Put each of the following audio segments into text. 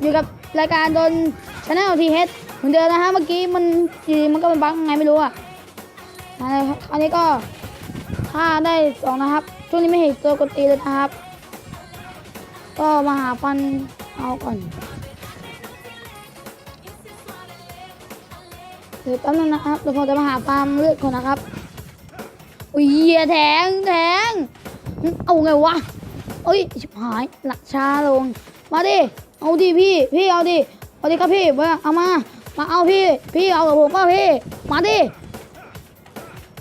อยู่กับรายการโดนชาแนลทีเฮดเหมือนเดิมนะฮะเมื่อกี้มันมันก็เป็นบั๊กไงไม่รู้อะครับอันนี้ก็ฆ่าได้สองนะครับ ช่วงนี้ไม่เห็นตัวกดตีเลยนะครับ ก็มาหาฟันเอาก่อนเดี๋ยวแป๊บนึงนะครับเดี๋ยวผมจะมาหาฟาร์มเลือดก่อนนะครับอุ้ยแทงแทงเอาไงวะเอ้ยชิบหายหลักช้าลง มาดิ เอาดิพี่ พี่เอาดิเอาดิครับพี่มาเอามา มาเอาพี่ พี่เอากับผมเปล่าพี่ มาดิ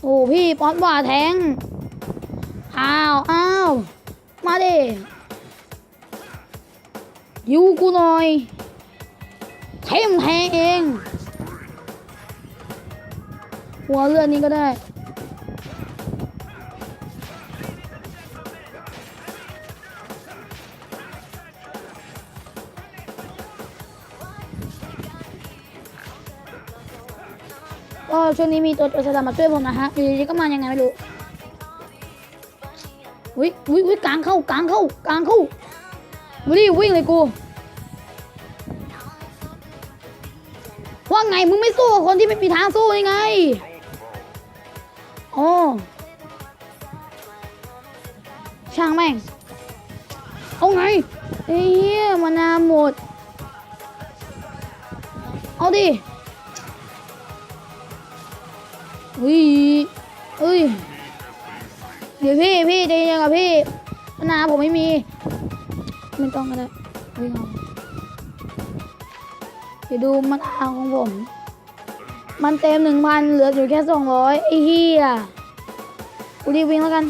โอ้พี่ป๊อตว่าแทง อ้าวอ้าวมาดิยูกูหน่อยเทมแทงเอง หัวเรือนี้ก็ได้ ก็ช่วงนี้มีตัวตัวสลัดมาช่วยผมนะฮะอยู่ดีๆก็มายังไงไม่รู้วิวิวิกลางเข้ากลางเข้ากลางเข้าวิ่งวิ่งเลยกูว่าไงมึงไม่สู้กับคนที่ไม่มีทางสู้ยังไงโอ้ช่างแม่งเอาไงเฮ้ยมานาหมด เอาดิ เฮ้ยเฮ้ยเดี๋ยวพี่พี่ใจเย็นกับพี่มะนาผมไม่มีไม่ต้องก็ได้วิ่งเอาเดี๋ยวดูมันอาของผม มันเต็มหนึ่งพันเหลืออยู่แค่สองร้อยไอ้เหี้ยกูรีบวิ่งแล้วกัน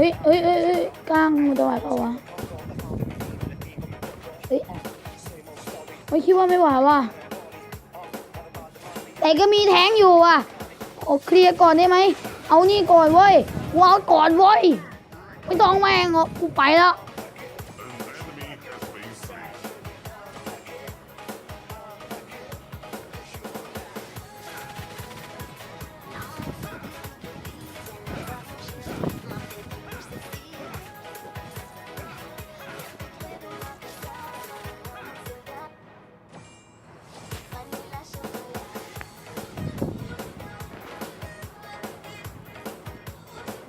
ฮ้ยเฮ้ยเฮ้ยเฮ้ยกลางมันจะไหวเปล่าวะเฮ้ยไม่คิดว่าไม่ไหวว่ะแต่ก็มีแทงอยู่อะโอ้เคลียร์ก่อนได้ไหม เอานี่ก่อนเว้ยกูเอาก่อนเว้ย ไม่ต้องแม่งอะกูไปแล้ว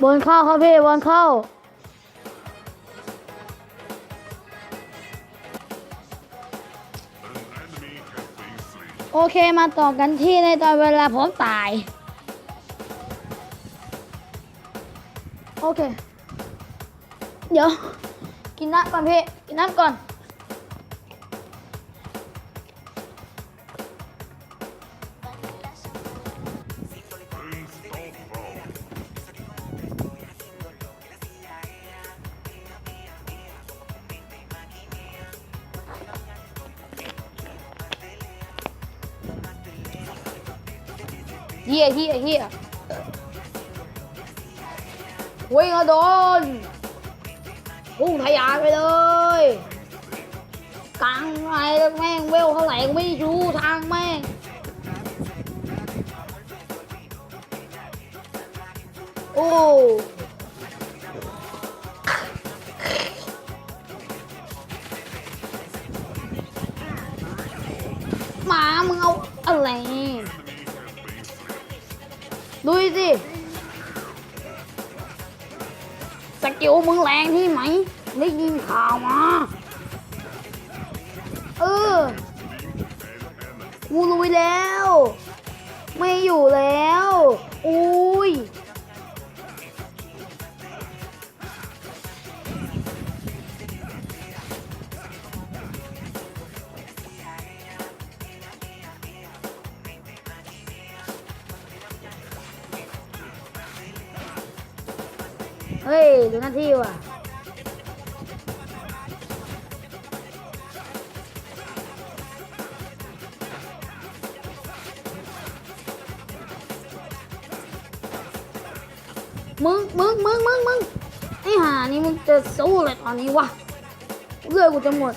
บนเข้าครับพี่บนเข้า โอเคมาต่อกันที่ในตอนเวลาผมตาย โอเค เดี๋ยว กินน้ำก่อนพี่ กินน้ำก่อน เฮียเฮียเฮียวิ่งอะโดนพุ่งทะยานไปเลยกลางไงแล้แม่งเวลเท่าไหร่ไม่รู้ทางแม่งโอ้หมามึงเอาอะไร ดูสิ สกิลมึงแรงที่ไหม ได้ยินข่าวมา เออกูรู้แล้ว ไม่อยู่แล้ว เฮ้ย ดูหน้าที่ว่ะมึงมึงมึงมึงมึงไอ้ห่านี่มึงจะสู้เลยตอนนี้วะเลือดกูจะหมด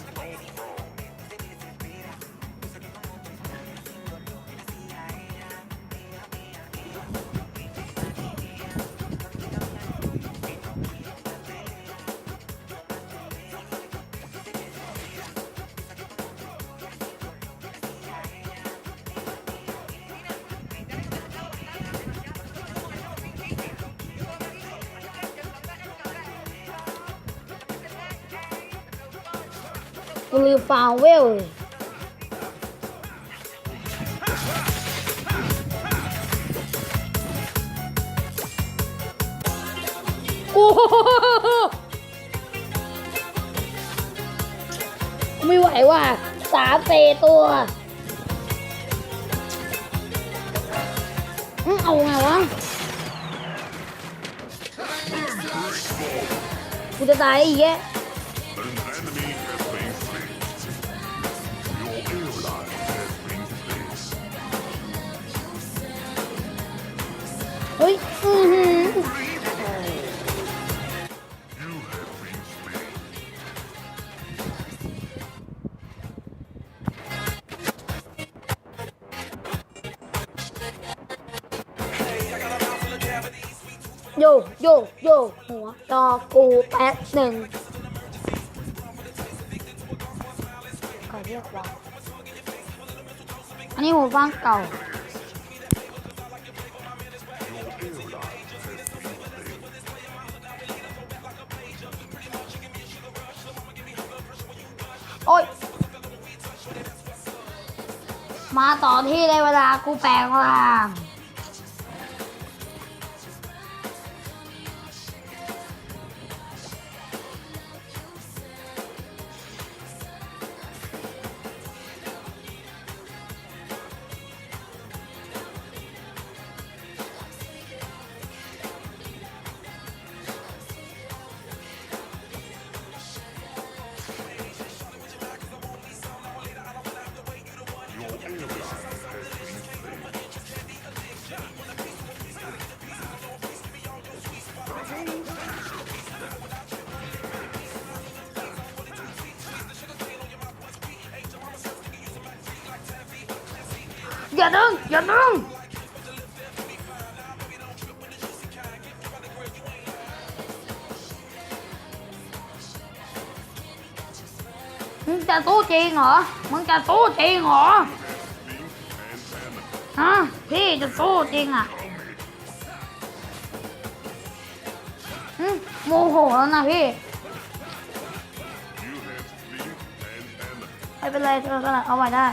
กูลืมฟาวเวลโอ้โหไม่ไหวว่ะสามเตตัวอื้อเอาไงวะ กูจะตายอีกแยะ โยโยโยหัวจอกูแป๊บหนึ่งใครเรียกว่าอันนี้หูฟังเก่า อ้ย มาต่อที่ในเวลากูแปลงร่าง อย่าดึงอย่าดึงมึงจะสู้จริงเหรอ มึงจะสู้จริงเหรอ ฮะ พี่จะสู้จริงอะโมโหแล้วนะพี่ ไม่เป็นไรเธอก็เอาไว้ได้